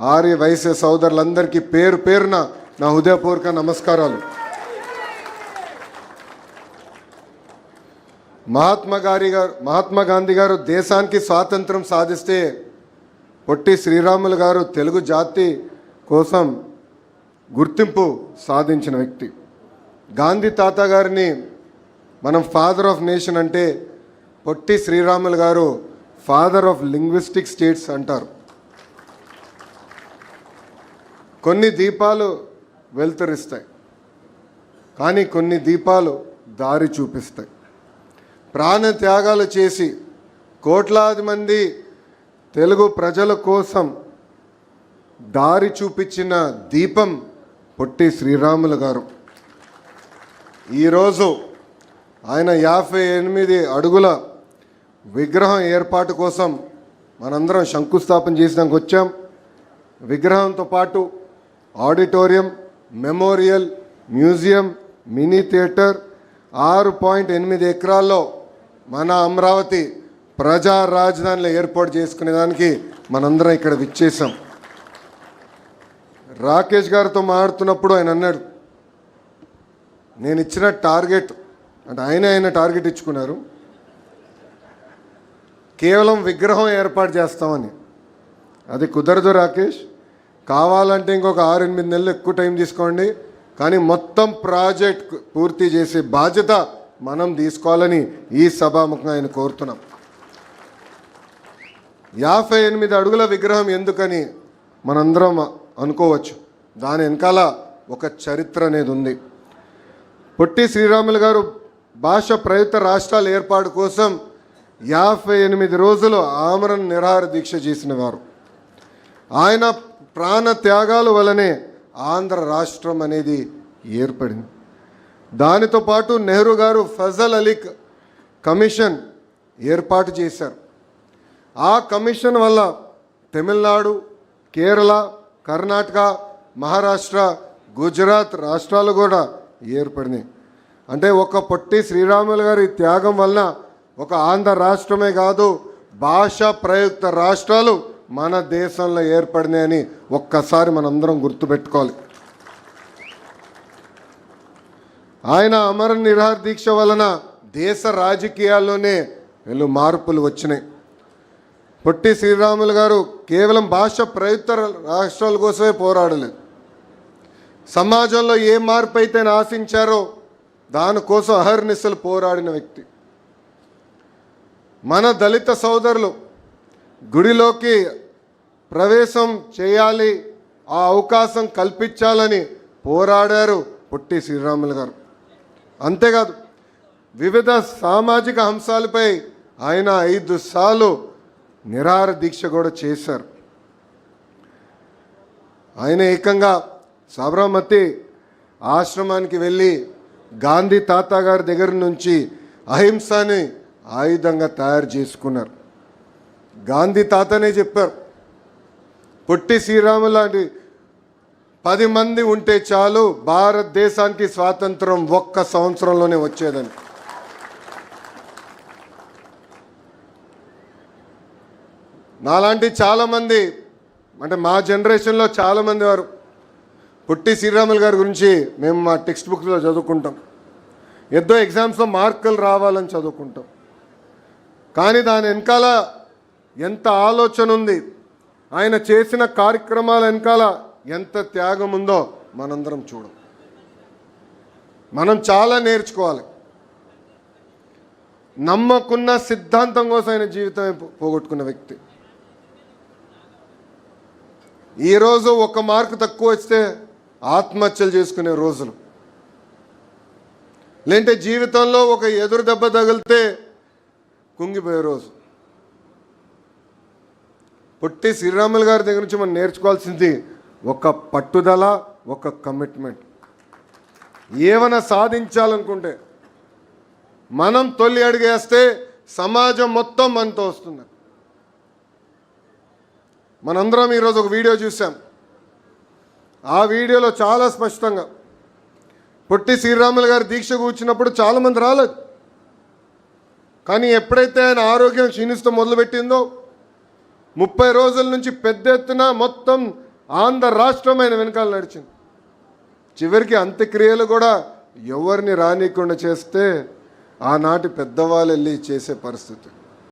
ఆర్య వైశ్య సోదరులందరికీ పేరు పేరున నా హృదయపూర్వక నమస్కారాలు. మహాత్మా గారి గారు మహాత్మా గాంధీ గారు దేశానికి స్వాతంత్రం సాధిస్తే పొట్టి శ్రీరాములు గారు తెలుగు జాతి కోసం గుర్తింపు సాధించిన వ్యక్తి. గాంధీ తాత గారిని మనం ఫాదర్ ఆఫ్ నేషన్ అంటే పొట్టి శ్రీరాములు గారు ఫాదర్ ఆఫ్ లింగ్విస్టిక్ స్టేట్స్ అంటారు. కొన్ని దీపాలు వెలుతురిస్తాయి. కానీ కొన్ని దీపాలు దారి చూపిస్తాయి. ప్రాణ త్యాగాలు చేసి కోట్లాది మంది తెలుగు ప్రజల కోసం దారి చూపించిన దీపం పొట్టి శ్రీరాములు గారు. ఈరోజు ఆయన యాభై ఎనిమిది అడుగుల విగ్రహం ఏర్పాటు కోసం మనందరం శంకుస్థాపన చేసినాక వచ్చాం. విగ్రహంతో పాటు auditorium memorial museum mini theatre ఆరు పాయింట్ ఎనిమిది ఎకరాల్లో మన అమరావతి ప్రజా రాజధానిలో ఏర్పాటు చేసుకునేదానికి మనందరం ఇక్కడ విచ్చేసాం రాకేష్ గారితో మాట్లాడుతున్నప్పుడు ఆయన అన్నాడు నేను ఇచ్చిన టార్గెట్ అంటే ఆయన ఆయన టార్గెట్ ఇచ్చుకున్నారు కేవలం విగ్రహం ఏర్పాటు చేస్తామని. అది కుదరదు రాకేష్ కావాలంటే ఇంకొక ఆరు ఎనిమిది నెలలు ఎక్కువ టైం తీసుకోండి. కానీ మొత్తం ప్రాజెక్ట్ పూర్తి చేసే బాధ్యత మనం తీసుకోవాలని ఈ సభాముఖంగా ఆయన కోరుతున్నాం. యాభై ఎనిమిది అడుగుల విగ్రహం ఎందుకని మనందరం అనుకోవచ్చు. దాని వెనకాల ఒక చరిత్ర అనేది ఉంది. పొట్టి శ్రీరాములు గారు భాష ప్రయుక్త రాష్ట్రాల ఏర్పాటు కోసం యాభై ఎనిమిది రోజులు ఆమరణ నిరాహార దీక్ష చేసిన వారు. ఆయన ప్రాణ త్యాగాల వలనే ఆంధ్ర రాష్ట్రం అనేది ఏర్పడింది. దానితో పాటు నెహ్రూ గారు ఫజల్ అలీ కమిషన్ ఏర్పాటు చేశారు. ఆ కమిషన్ వల్ల తమిళనాడు కేరళ కర్ణాటక మహారాష్ట్ర గుజరాత్ రాష్ట్రాలు కూడా ఏర్పడినాయి. అంటే ఒక పొట్టి శ్రీరాములు గారి త్యాగం వలన ఒక ఆంధ్ర రాష్ట్రమే కాదు భాష ప్రయుక్త రాష్ట్రాలు మన దేశంలో ఏర్పడినాయని ఒక్కసారి మనందరం గుర్తుపెట్టుకోవాలి. ఆయన అమర నిరహార దీక్ష వలన దేశ రాజకీయాల్లోనే వీళ్ళు మార్పులు వచ్చినాయి. పొట్టి శ్రీరాములు గారు కేవలం భాష ప్రయుక్త రాష్ట్రాల కోసమే పోరాడలేదు. సమాజంలో ఏ మార్పు అయితే ఆశించారో దానికోసం అహర్నిశలు పోరాడిన వ్యక్తి. మన దళిత సోదరులు గుడిలోకి ప్రవేశం చేయాలి. ఆ అవకాశం కల్పించాలని పోరాడారు పొట్టి శ్రీరాములు గారు. అంతేకాదు వివిధ సామాజిక అంశాలపై ఆయన ఐదు సార్లు నిరాహార దీక్ష కూడా చేశారు. ఆయన ఏకంగా సబరమతి ఆశ్రమానికి వెళ్ళి గాంధీ తాత గారి దగ్గర నుంచి అహింసని ఆయుధంగా తయారు చేసుకున్నారు. గాంధీ తాతనే చెప్పారు పొట్టి శ్రీరాము లాంటి పది మంది ఉంటే చాలు భారతదేశానికి స్వాతంత్రం ఒక్క సంవత్సరంలోనే వచ్చేదని. నాలాంటి చాలామంది అంటే మా జనరేషన్లో చాలామంది వారు పొట్టి శ్రీరాములు గారి గురించి మేము మా టెక్స్ట్ బుక్స్లో చదువుకుంటాం. ఎద్దో ఎగ్జామ్స్లో మార్కులు రావాలని చదువుకుంటాం. కానీ దాని వెనకాల ఎంత ఆలోచన ఉంది. ఆయన చేసిన కార్యక్రమాల వెనకాల ఎంత త్యాగం ఉందో మనందరం చూడం. మనం చాలా నేర్చుకోవాలి. నమ్మకున్న సిద్ధాంతం కోసం ఆయన జీవితమే పోగొట్టుకున్న వ్యక్తి. ఈరోజు ఒక మార్కు తక్కువ వస్తే ఆత్మహత్యలు చేసుకునే రోజులు. లేంటే జీవితంలో ఒక ఎదురు దెబ్బ తగిలితే కుంగిపోయే రోజు. పొట్టి శ్రీరాములు గారి దగ్గర నుంచి మనం నేర్చుకోవాల్సింది ఒక పట్టుదల ఒక కమిట్మెంట్ ఏమైనా సాధించాలనుకుంటే మనం తొలి అడిగేస్తే సమాజం మొత్తం మనతో వస్తుంది. మనందరం ఈరోజు ఒక వీడియో చూసాం ఆ వీడియోలో చాలా స్పష్టంగా పొట్టి శ్రీరాములు గారు దీక్ష కూర్చున్నప్పుడు చాలామంది రాలేదు. కానీ ఎప్పుడైతే ఆయన ఆరోగ్యం క్షీణిస్తూ మొదలుపెట్టిందో ముప్పై రోజుల నుంచి పెద్ద ఎత్తున మొత్తం ఆంధ్ర రాష్ట్రం ఆయన వెనకాల నడిచింది. చివరికి అంత్యక్రియలు కూడా ఎవరిని రానియకుండా చేస్తే ఆనాటి పెద్దవాళ్ళు వెళ్ళి చేసే పరిస్థితి